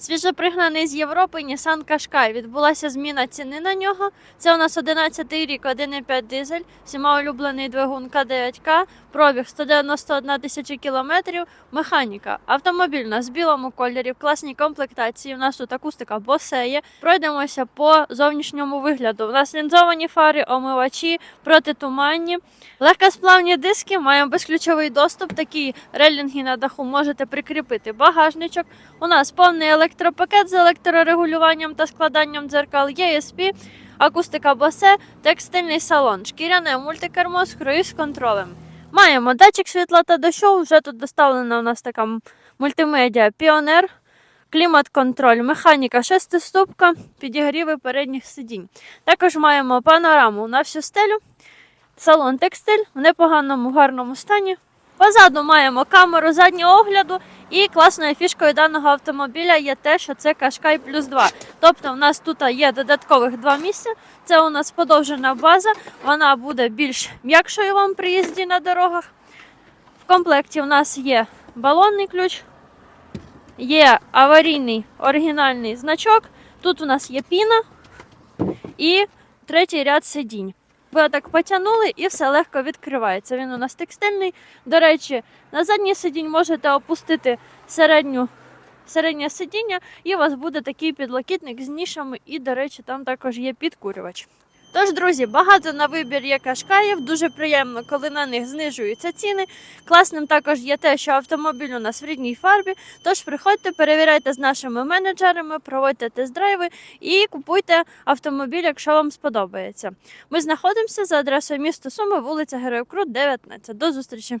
Свіжопригнаний з Європи Nissan Qashqai. Відбулася зміна ціни на нього. Це у нас 11 рік, 1,5 дизель, всіма улюблений двигун К9К, пробіг 191 тисяча кілометрів, механіка. Автомобіль у нас в білому кольорі, в класній комплектації. У нас тут акустика Bose є. Пройдемося по зовнішньому вигляду. У нас лінзовані фари, омивачі, протитуманні, легкосплавні диски, маємо безключовий доступ, такі релінги на даху можете прикріпити багажничок. У нас повний електропакет з електрорегулюванням та складанням дзеркал, ESP, акустика Bose, текстильний салон, шкіряне мультикермо з круїз-контролем. Маємо датчик світла та дощу. Вже тут доставлена у нас така мультимедіа Піонер, клімат-контроль, механіка шестиступка, підігріви передніх сидінь. Також маємо панораму на всю стелю, салон текстиль в непоганому гарному стані. Позаду маємо камеру заднього огляду, і класною фішкою даного автомобіля є те, що це Qashqai плюс 2. Тобто, в нас тут є додаткових два місця. Це у нас подовжена база, вона буде більш м'якшою вам при їзді на дорогах. В комплекті у нас є балонний ключ, є аварійний оригінальний значок. Тут у нас є піна і третій ряд сидінь. Ви так потягнули і все легко відкривається. Він у нас текстильний. До речі, на задній сидінь можете опустити середню, середнє сидіння, і у вас буде такий підлокітник з нішами, і, до речі, там також є підкурювач. Тож, друзі, багато на вибір є кашкаїв. Дуже приємно, коли на них знижуються ціни. Класним також є те, що автомобіль у нас в рідній фарбі. Тож приходьте, перевіряйте з нашими менеджерами, проводьте тест-драйви і купуйте автомобіль, якщо вам сподобається. Ми знаходимося за адресою міста Суми, вулиця Героїв Крут, 19. До зустрічі!